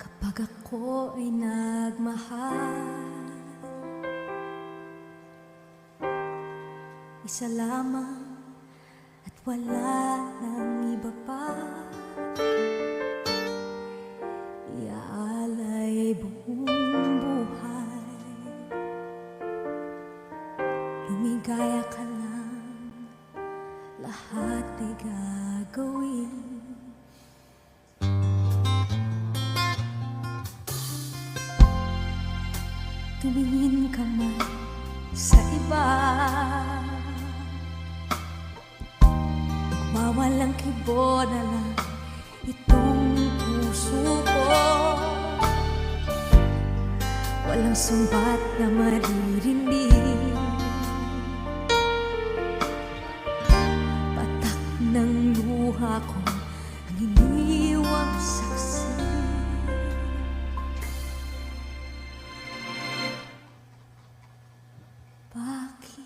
Kapag ako ay nagmahal Isa lamang at wala nang iba pa. Iaalay buong buhay. Lumigaya ka lang. Lahat ay gagawin Tumingin ka man sa iba. Mawalang kibo na lang itong puso ko. Walang sumbat na maririnig. Patak ng luha ko. Bucky.